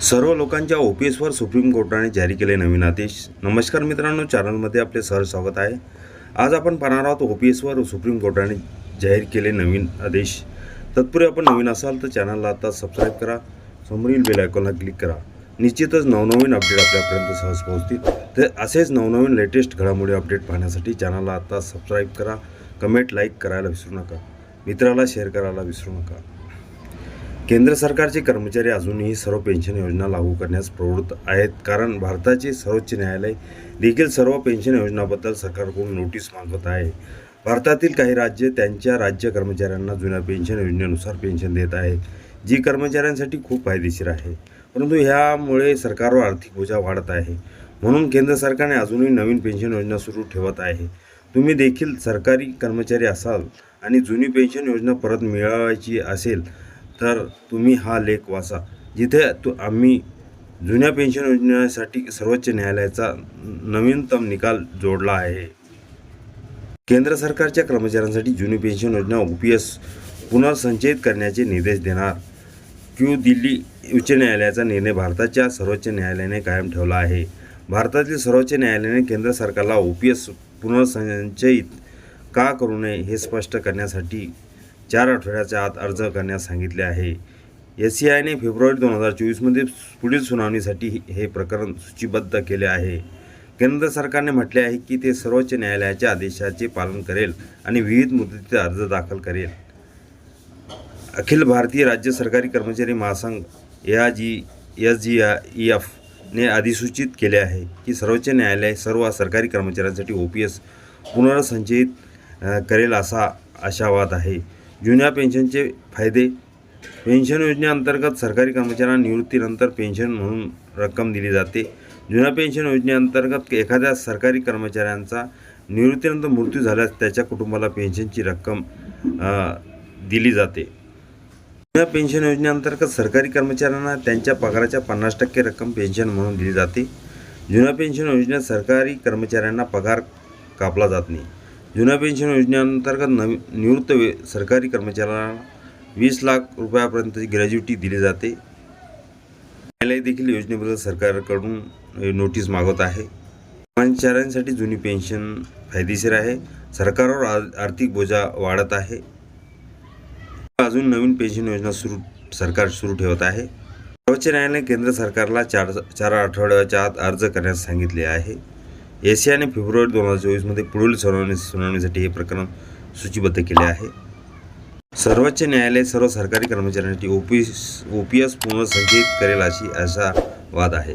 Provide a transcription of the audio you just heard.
सर्व लोकांच्या O P एसवर supreme कोर्टाने जारी केले नवीन आदेश. नमस्कार मित्रांनो चॅनलमध्ये आपले सहज स्वागत आहे. आज आपण पाहणार आहोत ओ पी एसवर सुप्रीम कोर्टाने जाहीर केले नवीन आदेश. तत्पूर्वी आपण नवीन असाल तर चॅनलला आता सबस्क्राईब करा. समोरील बेल आयकॉनला क्लिक करा. निश्चितच नवनवीन अपडेट आपल्यापर्यंत सहज पोहोचतील. तर असेच नवनवीन लेटेस्ट घडामोडी अपडेट पाहण्यासाठी चॅनलला आता सबस्क्राईब करा. कमेंट लाईक करायला विसरू नका. मित्राला शेअर करायला विसरू नका. केंद्र सरकारचे कर्मचारी अजूनही सर्व पेन्शन योजना लागू करण्यास प्रवृत्त आहेत. कारण भारताचे सर्वोच्च न्यायालय देखील सर्व पेन्शन योजनाबद्दल सरकारकडून नोटीस मागवत आहे. भारतातील काही राज्य त्यांच्या राज्य कर्मचाऱ्यांना जुन्या पेन्शन योजनेनुसार पेन्शन देत आहे जी कर्मचाऱ्यांसाठी खूप फायदेशीर आहे. परंतु ह्यामुळे सरकारवर आर्थिक बोजा वाढत आहे. म्हणून केंद्र सरकारने अजूनही नवीन पेन्शन योजना सुरू ठेवत आहे. तुम्ही देखील सरकारी कर्मचारी असाल आणि जुनी पेन्शन योजना परत मिळवायची असेल तर तुम्ही हा लेख वाचा. जिथे तु आम्ही जुन्या पेन्शन योजनेसाठी सर्वोच्च न्यायालयाचा नवीनतम निकाल जोडला आहे. केंद्र सरकारच्या कर्मचाऱ्यांसाठी जुनी पेन्शन योजना ओ पी एस पुनर्संचयित करण्याचे निर्देश देणार. क्यू दिल्ली उच्च न्यायालयाचा निर्णय भारताच्या सर्वोच्च न्यायालयाने कायम ठेवला आहे. भारतातील सर्वोच्च न्यायालयाने केंद्र सरकारला ओ पी एस पुनर्संचयित का करू नये हे स्पष्ट करण्यासाठी चार आठवड्याच्या आत अर्ज करण्यास सांगितले आहे. एस सी आयने फेब्रुवारी दोन हजार चोवीसमध्ये पुढील सुनावणीसाठी हे प्रकरण सूचीबद्ध केले आहे. केंद्र सरकारने म्हटले आहे की ते सर्वोच्च न्यायालयाच्या आदेशाचे पालन करेल आणि विविध मुदतीत अर्ज दाखल करेल. अखिल भारतीय राज्य सरकारी कर्मचारी महासंघ या जी एस जी ई एफने अधिसूचित केले आहे की सर्वोच्च न्यायालय सर्व सरकारी कर्मचाऱ्यांसाठी ओ पी एस पुनर्संचयित करेल असा आशावाद आहे. जुन्या पेन्शनचे फायदे. पेन्शन योजनेअंतर्गत सरकारी कर्मचाऱ्यांना निवृत्तीनंतर पेन्शन म्हणून रक्कम दिली जाते. जुन्या पेन्शन योजनेअंतर्गत एखाद्या सरकारी कर्मचाऱ्यांचा निवृत्तीनंतर मृत्यू झाल्यास त्याच्या कुटुंबाला पेन्शनची रक्कम दिली जाते. जुन्या पेन्शन योजनेअंतर्गत सरकारी कर्मचाऱ्यांना त्यांच्या पगाराच्या पन्नास टक्के रक्कम पेन्शन म्हणून दिली जाते. जुन्या पेन्शन योजनेत सरकारी कर्मचाऱ्यांना पगार कापला जात नाही. जुन्या पेन्शन योजनेअंतर्गत नवी निवृत्त वे सरकारी कर्मचाऱ्यांना वीस लाख रुपयापर्यंतची ग्रॅज्युटी दिली जाते. न्यायालय देखील योजनेबद्दल सरकारकडून नोटीस मागवत आहे. कर्मचाऱ्यांसाठी जुनी पेन्शन फायदेशीर आहे. सरकारवर आ- आर्थिक बोजा वाढत आहे. अजून नवीन पेन्शन योजना सुरू सरकार सुरू ठेवत आहे. सर्वोच्च न्यायालयाने केंद्र सरकारला चार चार आठवड्याच्या आत अर्ज करण्यास सांगितले आहे. एशियाने फेब्रुवारी दोन हजार चोवीसमध्ये पुढील सुनावणी सुनावणीसाठी हे प्रकरण सूचीबद्ध केले आहे. सर्वोच्च न्यायालय सर्व सरकारी कर्मचाऱ्यांसाठी ओ ओ पी एस पुनर्संचित करेल अशी असा वाद आहे.